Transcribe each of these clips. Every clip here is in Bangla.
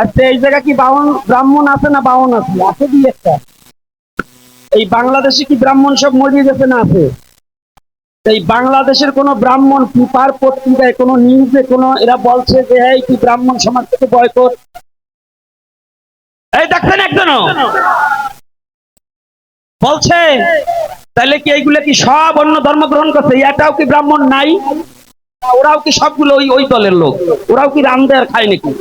আচ্ছা এই জায়গা কি বাউন ব্রাহ্মণ আছে না বাউন আছে? আছে কি একটা। এই বাংলাদেশে কি ব্রাহ্মণ সব মরিয়ে গেছে না আছে? এই বাংলাদেশের ব্রাহ্মণ পেপার পত্রিকায় নিউজে এরা বলছে যে, এই তুই ব্রাহ্মণ সমাজ থেকে বয়কট। এই দেখছেন একজনও? বলছে তাহলে কি এইগুলো কি সব অন্য ধর্ম গ্রহণ করছে? এটাও কি ব্রাহ্মণ নাই? ওরাও কি সবগুলো ওই ওই দলের লোক? ওরাও কি রান্ধে আর খায় নাকি?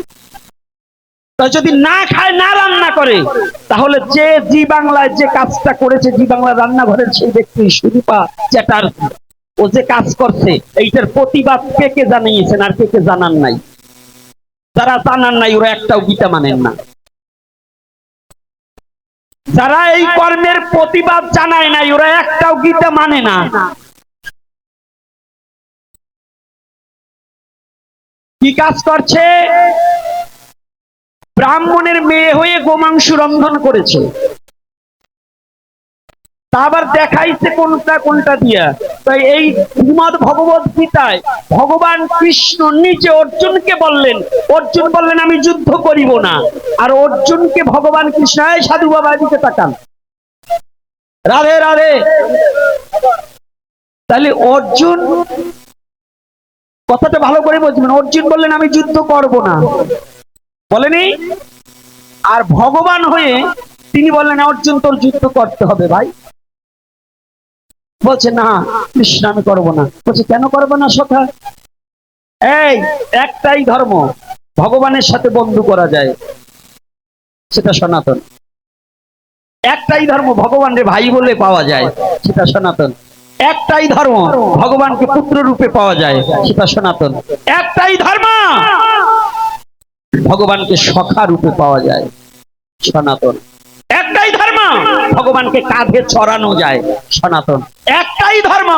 যদি না খায়, না রান্না করে, তাহলে যে জি বাংলায় যে কাজটা করেছে, জি বাংলা রান্নাঘরের সেই ব্যক্তি সুদীপা চ্যাটার্জি। ও যে কাজ করছে, এইটার প্রতিবাদ কে কে জানিয়েছেন আর কে কে জানান নাই? যারা জানান নাই, ওরা একটাও গীতা মানেন না। যারা এই কর্মের প্রতিবাদ জানায় নাই, ওরা একটাও গীতা মানে না। কি কাজ করছে? ব্রাহ্মণের মেয়ে হয়ে গোমাংস রন্ধন করেছে। আবার দেখাইছে কোনটা কোনটা দিয়া? তাই এই শ্রীমদ ভগবত গীতায় ভগবান কৃষ্ণ নিজে অর্জুনকে বললেন, অর্জুন বললেন, আমি যুদ্ধ করিব না। আর অর্জুনকে ভগবান কৃষ্ণ সাধু বাবা দিকে তাকান। রাধে রাধে। তাহলে অর্জুন কথাটা ভালো করে বলছিলেন অর্জুন বললেন, আমি যুদ্ধ করব না। বলেনি? আর ভগবান হয়ে তিনি বললেন, অর্জুন, তোর যুদ্ধ করতে হবে ভাই। বলছে, না, কৃষ্ণ, আমি করব না। বলছে, কেন করব না সখা? এই, একটাই ধর্ম, ভগবানের সাথে বন্ধু করা যায়, সেটা সনাতন। একটাই ধর্ম ভগবানের ভাই বলে পাওয়া যায়, সেটা সনাতন। একটাই ধর্ম ভগবানকে পুত্র রূপে পাওয়া যায়, সেটা সনাতন। একটাই ধর্ম ভগবানকে সখা রূপে পাওয়া যায়, সনাতন। একটাই ধর্ম ভগবানকে কাঁধে চড়ানো যায়, সনাতন। একটাই ধর্ম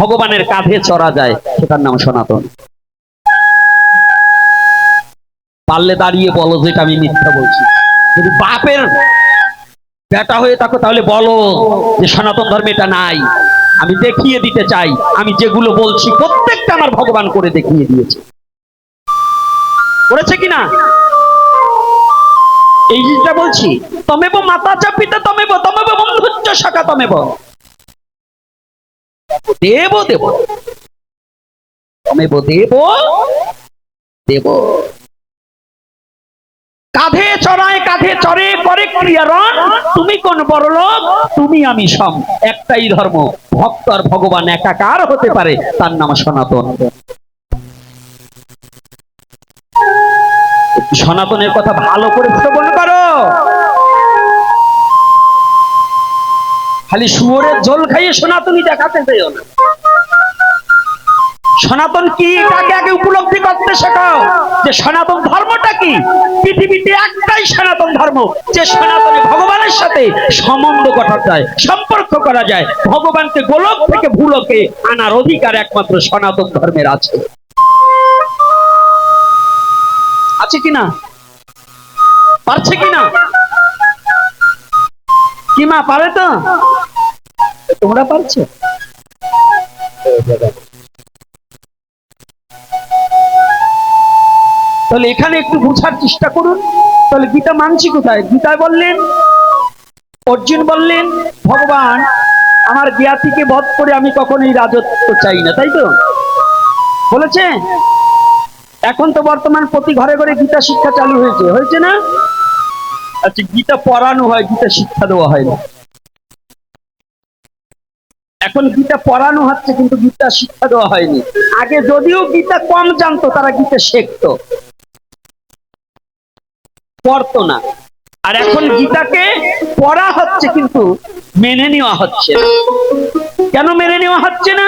ভগবানের কাঁধে চড়া যায়, সেটার নাম সনাতন। পারলে দাঁড়িয়ে বলো যেটা আমি মিথ্যা বলছি। যদি বাপের বেটা হয়ে থাকো তাহলে বলো যে সনাতন ধর্মে এটা নাই। আমি দেখিয়ে দিতে চাই। আমি যেগুলো বলছি, প্রত্যেকটা আমার ভগবান করে দেখিয়ে দিয়েছে। করেছে কিনা? এই জিনিসটা বলছি, তমেব মাতা চাপিতে তমেব তমেব বন্ধুচ্চ শাখা তমেব। দেব দেব। তমেব দেব দেব। কাঁধে চড়ায় কাঁধে চড়ে করে ক্রিয়ারণ তুমি কোন বড় লোক তুমি আমি সম। একটাই ধর্ম, ভক্ত আর ভগবান একাকার হতে পারে। তার নাম সনাতন। সনাতনের কথা ভালো করে শ্রবণ করো। খালি শুয়োরের জল খাইয়ে সনাতনী দেখাতে যেও না। সনাতন কি? এটাকে আগে উপলব্ধি করতে শেখাও? যে সনাতন ধর্মটা কি? পৃথিবীতে একটাই সনাতন ধর্ম, যে সনাতনে ভগবানের সাথে সম্বন্ধ করা যায়, সম্পর্ক করা যায়। ভগবানকে গোলক থেকে ভুলকে আনার অধিকার একমাত্র সনাতন ধর্মের আছে। আছে কিনা পারছে কিনা কি মা, পারে তো? তোমরা পারছ? তাহলে এখানে একটু বুঝার চেষ্টা করুন। তাহলে গীতা মানছি কোথায়? গীতায় বললেন, অর্জুন বললেন, ভগবান, আমার জ্ঞাতিকে বধ করে আমি কখনোই রাজত্ব চাই না, তাই তো? বলেছে? এখন তো বর্তমান প্রতি ঘরে ঘরে গীতা শিক্ষা চালু হয়েছে। হয়েছে না? আচ্ছা গীতা পড়ানো হয়, গীতা শিক্ষা দেওয়া হয় না। এখন গীতা পড়ানো হচ্ছে, কিন্তু গীতা শিক্ষা দেওয়া হয়নি। আগে যদিও গীতা কম জানতো, তারা গীতা শেখতো। পড়তো না আর এখন গীতাকে পড়া হচ্ছে কিন্তু মেনে নেওয়া হচ্ছে কেন মেনে নেওয়া হচ্ছে না?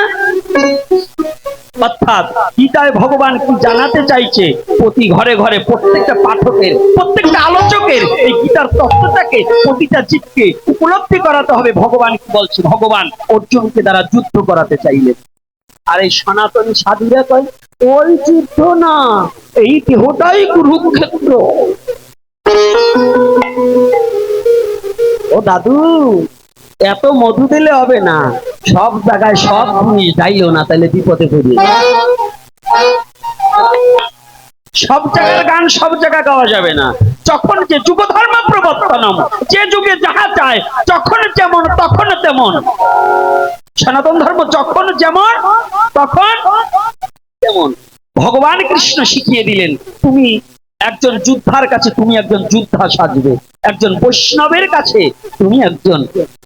অর্থাৎ গীতায় ভগবান কি জানাতে চাইছে? প্রতি ঘরে ঘরে প্রত্যেকটা পাঠকের, প্রত্যেকটা আলোচকের এই গীতার তত্ত্বটাকে, প্রতিটা জীবকে উপলব্ধি করাতে হবে। ভগবান কি বলছে? ভগবান অর্জুনকে দ্বারা যুদ্ধ করাতে চাইলেন আর এই সনাতনী সাধুরা কয়, ওই যুদ্ধ না, এই দেহটাই কুরুক্ষেত্র। ও দাদু, এত মধু দিলে হবে না। সব জায়গায় সব জিনিস যাইও না তাহলে বিপদে পড়ি সব জায়গার গান সব জায়গায় গাওয়া যাবে না। যখন যে যুগ ধর্ম প্রবর্তনম, যে যুগে যাহা চায়, যখন যেমন, তখন তেমন। সনাতন ধর্ম যখন যেমন, তখন তেমন। ভগবান কৃষ্ণ শিখিয়ে দিলেন, তুমি একজন যোদ্ধার কাছে তুমি একজন যোদ্ধা সাজবে। একজন বৈষ্ণবের কাছে তুমি একজন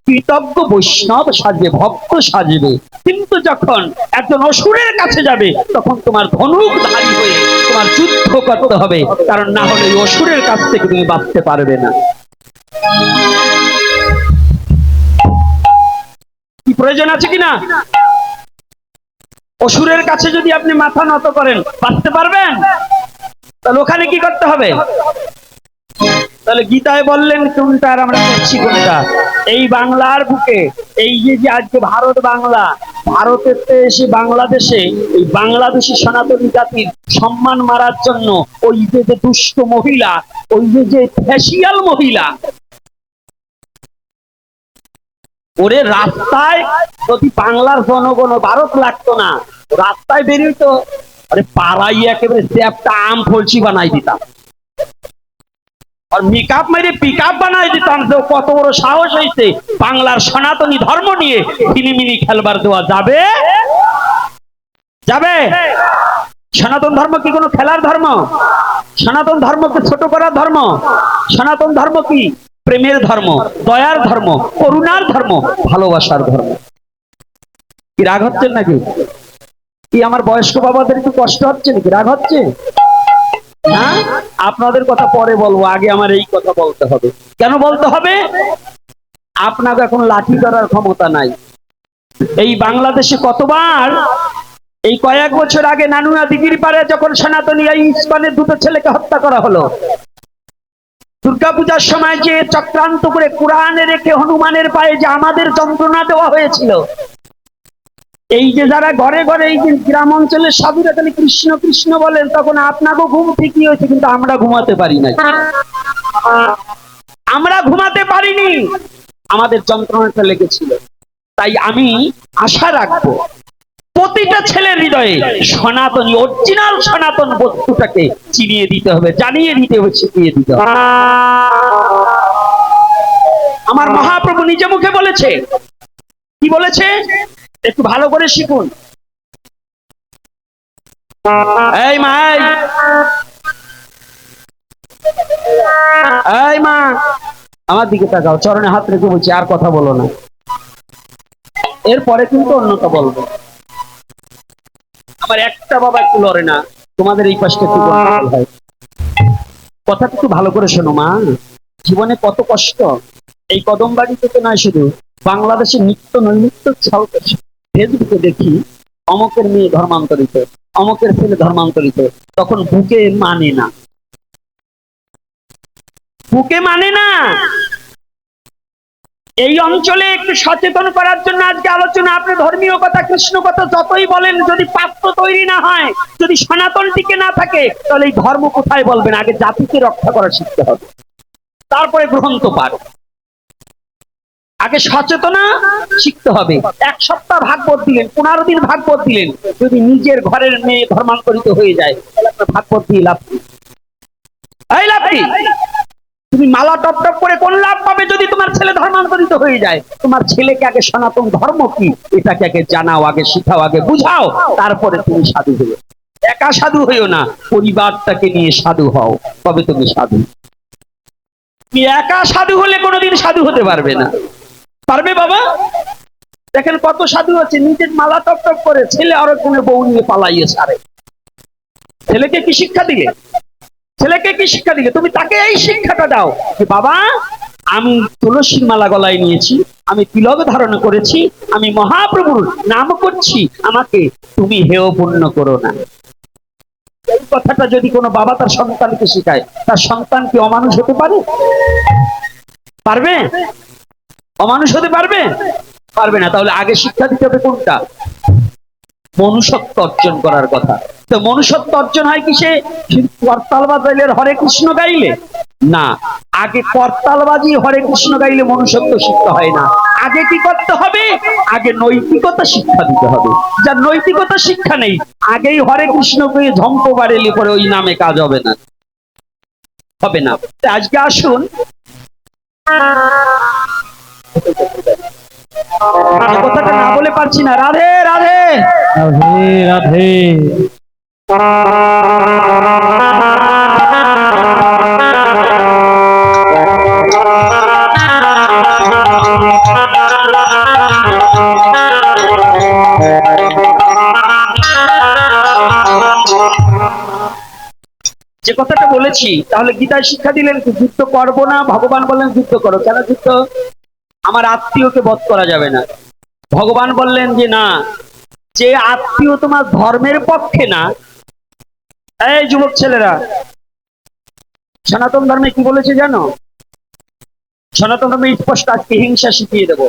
কৃতজ্ঞ বৈষ্ণব সাজবে ভক্ত সাজবে। কিন্তু যখন একজন অসুরের কাছে যাবে, তখন তোমার ধনুক ধারী হয়ে তোমার যুদ্ধ করতে হবে। কারণ না হলে অসুরের কাছ থেকে তুমি বাঁচতে পারবে না। কি প্রয়োজন আছে কিনা? অসুরের কাছে যদি আপনি মাথা নত করেন, বাঁচতে পারবেন? তাহলে ওখানে কি করতে হবে? তাহলে গীতায় বললেন কোনটা আর আমরা করছি কোনটা এই বাংলার বুকে, এই যে যে আজকে ভারত বাংলা, ভারতের এসে বাংলাদেশে, এই বাংলাদেশি সনাতনী জাতির সম্মান মারার জন্য ওই যে যে দুষ্ট মহিলা, ওই যে যে ফ্যাসিয়াল মহিলা, ওরে রাস্তায় যদি বাংলার জনগণ ভারত লাগতো না, রাস্তায় বেরিয়ে তো, আরে পাড়াই একেবারে চ্যাপটা আম ফলসি বানাই দিতাম। আর মেকআপ মেরে পিক আপ বানাই দিতাম। যে কত বড় সাহস হয়েছে বাংলার সনাতনী ধর্ম নিয়ে ফিলিমিনি খেলবার দেওয়া যাবে? যাবে? সনাতন ধর্ম কি কোনো খেলার ধর্ম? সনাতন ধর্মকে ছোট করার ধর্ম? সনাতন ধর্ম কি প্রেমের ধর্ম, দয়ার ধর্ম, করুণার ধর্ম, ভালোবাসার ধর্ম? কি রাগ হচ্ছেন নাকি? কি আমার বয়স্ক বাবাদের একটু কষ্ট হচ্ছে নাকি? রাগ হচ্ছে? আপনাদের কথা পরে বলব, আগে আমার এই কথা বলতে হবে। কেন বলতে হবে? আপনাকে এখন লাঠি করার ক্ষমতা নাই। এই বাংলাদেশে কতবার, এই কয়েক বছর আগে নানুয়া দিঘির পারে যখন সনাতনী এই ইস্কনের দুটো ছেলেকে হত্যা করা হলো, দুর্গাপূজার সময় যে চক্রান্ত করে কোরআনে রেখে হনুমানের পায়ে যে আমাদের যন্ত্রণা দেওয়া হয়েছিল এই যে যারা ঘরে ঘরে এই যে গ্রাম অঞ্চলের সাধুরা খালি কৃষ্ণ কৃষ্ণ বলেন, তখন আপনাকেও ঘুম ঠিকই হয়েছে, কিন্তু আমরা ঘুমাতে পারি না আমরা ঘুমাতে পারিনি। আমাদের যন্ত্রণাটা লেগেছিল। তাই আমি আশা রাখব, প্রতিটা ছেলের হৃদয়ে সনাতনী অরিজিনাল সনাতন বস্তুটাকে চিনিয়ে দিতে হবে, জানিয়ে দিতে হবে, শিখিয়ে দিতে হবে। আমার মহাপ্রভু নিজে মুখে বলেছে। কি বলেছে? একটু ভালো করে শিখুন। এই মা এই। মা, আমার দিকে তাকাও, চরণে হাত রেখে বলছি, আর কথা বলো না। এরপরে কিন্তু অন্যটা বলব। আমার একটা বাবা একটু লড়ে না, তোমাদের এই পাশটা একটু হয়। কথাটা একটু ভালো করে শোনো মা, জীবনে কত কষ্ট, এই কদম বাড়িতে তো নয় শুধু, বাংলাদেশের নিত্য নৈমিত্য ছলকে ফেসবুকে দেখি অমকের মেয়ে ধর্মান্তরিত, অমকের ছেলে ধর্মান্তরিত, তখন বুকে মানে না। বুকে মানে না! এই অঞ্চলে একটু সচেতন করার জন্য আজকে আলোচনা আপনি ধর্মীয় কথা, কৃষ্ণ কথা যতই বলেন, যদি পাত্র তৈরি না হয়, যদি সনাতন টিকে না থাকে, তাহলে এই ধর্ম কোথায় বলবেন? আগে জাতিকে রক্ষা করা শিখতে হবে। তারপরে গ্রন্থ পার আগে সচেতনা শিখতে হবে। এক সপ্তাহ ভাগবত দিলেন, পনেরো দিন ভাগবত দিলেন, যদি নিজের ঘরের মেয়ে ধর্মান্তরিত হয়ে যায়, তাহলে আপনার ভাগবত দিয়ে লাভ এই লাভ তুমি মালা টপ টপ করে কোন লাভ পাবে যদি তোমার ছেলে ধর্মান্তরিত হয়ে যায়? তোমার ছেলেকে আগে সনাতন ধর্ম কি? এটাকে আগে জানাও, আগে শিখাও, আগে বুঝাও, তারপরে তুমি সাধু হইও একা সাধু হইও না, পরিবারটাকে নিয়ে সাধু হও, তবে তুমি সাধু। একা সাধু হলে কোনোদিন সাধু হতে পারবে না। পারবে বাবা? দেখেন কত সাধু আছে, নিজের মালা টপ টপ করে ছেলে আরও কোনো বউ নিয়ে পালাইয়ে সারে ছেলেকে কি শিক্ষা দিলে? ছেলেকে কি শিক্ষা দিলে? তুমি তাকে এই শিক্ষাটা দাও বাবা, আমি তুলসীর মালা গলায় নিয়েছি, আমি তিলক ধারণ করেছি, আমি মহাপ্রভুর নাম করছি, আমাকে তুমি হেয় পূর্ণ করো না। এই কথাটা যদি কোনো বাবা তার সন্তানকে শেখায়, তার সন্তান কি অমানুষ হতে পারে? পারবে? অমানুষ হতে পারবে? পারবে না। তাহলে আগে শিক্ষা দিতে হবে কোনটা? মনুষ্যত্ব অর্জন করার কথা। তো মনুষ্যত্ব অর্জন হয় কি সে শুধু করতাল বাজাইলে হরে কৃষ্ণ গাইলে। না, আগে করতাল বাজি হরে কৃষ্ণ গাইলে মনুষ্যত্ব শিক্ষা হয় না। আগে কি করতে হবে? আগে নৈতিকতা শিক্ষা দিতে হবে। যার নৈতিকতা শিক্ষা নেই, আগেই হরে কৃষ্ণ করে ঝম্প বাড়েলি পরে ওই নামে কাজ হবে না। হবে না। আজকে আসুন। কথাটা না বলে পারছি না। রাধে রাধে। রাধে রাধে। যে কথাটা বলেছি তাহলে গীতায় শিক্ষা দিলেন কি যুদ্ধ করব না? ভগবান বললেন যুদ্ধ করো। কেন যুদ্ধ? আমার আত্মীয়কে বধ করা যাবে না। ভগবান বললেন যে, না, যে আত্মীয় তোমার ধর্মের পক্ষে না, এই যুবক ছেলেরা, সনাতন ধর্মে কি বলেছে জানো? সনাতন ধর্মে স্পষ্ট আজকে হিংসা শিখিয়ে দেবো।